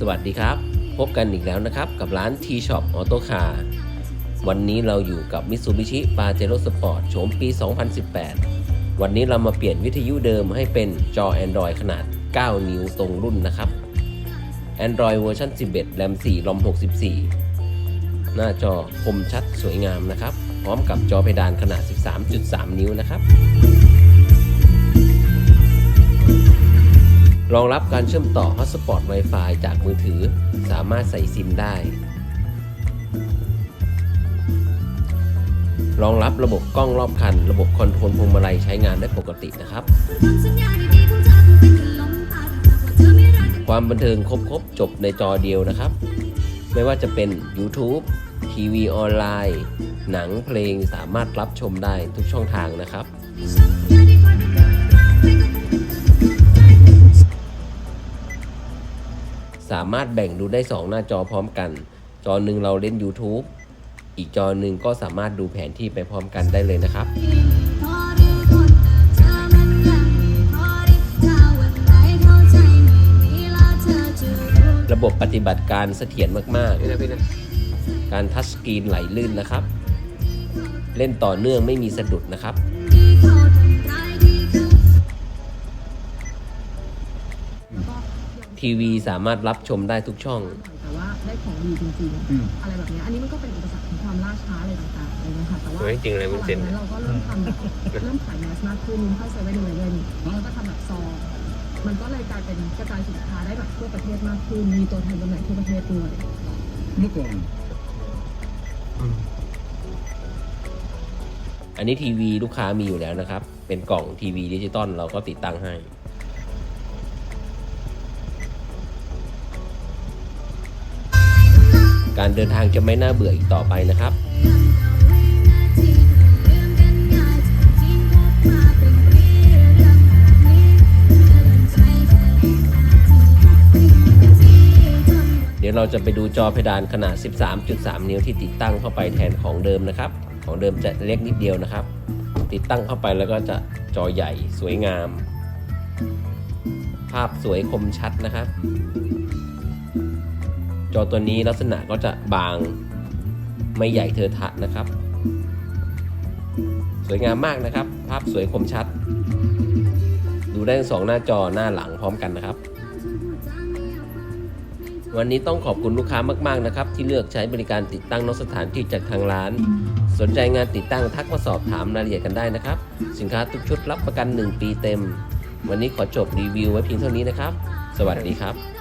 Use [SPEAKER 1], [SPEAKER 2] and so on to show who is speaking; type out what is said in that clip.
[SPEAKER 1] สวัสดีครับ พบกันอีกแล้วนะครับกับร้าน T-Shop Auto Car วันนี้เราอยู่กับ Mitsubishi Pajero Sport โฉมปี 2018 วันนี้เรามาเปลี่ยนวิทยุเดิมให้เป็นจอ Android ขนาด 9 นิ้วตรงรุ่นนะครับ Android เวอร์ชัน11 RAM 4 ROM 64 หน้าจอคมชัดสวยงามนะครับ พร้อมกับจอเพดานขนาด 13.3 นิ้วนะครับ รองรับการเชื่อมต่อ Hotspot Wi-Fi จากมือถือ สามารถใส่ซิมได้ รองรับระบบกล้องรอบคัน ระบบคอนโทรลพวงมาลัยใช้งานได้ปกตินะครับ ความบันเทิงครบครบจบในจอเดียวนะครับ ไม่ว่าจะเป็น YouTube ทีวีออนไลน์ หนังเพลงสามารถรับชมได้ทุกช่องทางนะครับ สามารถแบ่งดูได้ 2 หน้าจอพร้อมกัน จอหนึ่งเราเล่น YouTube อีกจอหนึ่งก็สามารถดูแผนที่ไปพร้อมกันได้เลยนะครับระบบปฏิบัติการเสถียรมากๆ การทัชสกรีนไหลลื่นนะครับ เล่นต่อเนื่องไม่มีสะดุดนะครับ ทีวีสามารถรับชมได้ทุกช่อง
[SPEAKER 2] แต่ว่าได้ของดีจริง
[SPEAKER 3] อืม
[SPEAKER 2] ๆ อะไรแบบเนี้ยอันนี้มันก็เป็นอุปสรรคของความล่าช้าอะไรต่างๆอะไรเงี้ยค่ะ แต่ว่า
[SPEAKER 3] เฮ้ยจริงเลยมันเซ็น
[SPEAKER 2] หลังจากนั้นเราก็เริ่มทำแบบเริ่มขายแมสมากขึ้นเข้าเซเว่นเลเว่นแล้วก็ทำแบบซองมันก็เลยกลายเป็นกระจายสินค้าได้แบบทั่วประเทศมากขึ้น มีตัวแทนจำหน่ายทั่วประเทศด้วย
[SPEAKER 4] เมื่อก่อน
[SPEAKER 1] อันนี้ทีวีลูกค้ามีอยู่แล้วนะครับ เป็นกล่องทีวีดิจิตอลเราก็ติดตั้งให้ การเดินทางจะไม่น่าเบื่ออีกต่อไปนะครับเดี๋ยวเราจะไปดูจอเพดานขนาด 13.3 นิ้วที่ติดตั้งเข้าไปแทนของเดิมนะครับ ของเดิมจะเล็กนิดเดียวนะครับ ติดตั้งเข้าไปแล้วก็จะจอใหญ่สวยงาม ภาพสวยคมชัดนะครับ จอตัวนี้ลักษณะก็จะบางไม่ใหญ่เทอะทะนะครับ สวยงามมากนะครับ ภาพสวยคมชัด ดูได้ทั้งสองหน้าจอหน้าหลังพร้อมกันนะครับ วันนี้ต้องขอบคุณลูกค้ามากๆนะครับ ที่เลือกใช้บริการติดตั้งนอกสถานที่จากทางร้าน สนใจงานติดตั้งทักมาสอบถามรายละเอียดกันได้นะครับ สินค้าทุกชุดรับประกัน 1 ปีเต็ม วันนี้ขอจบรีวิวไว้เพียงเท่านี้นะครับ สวัสดีครับ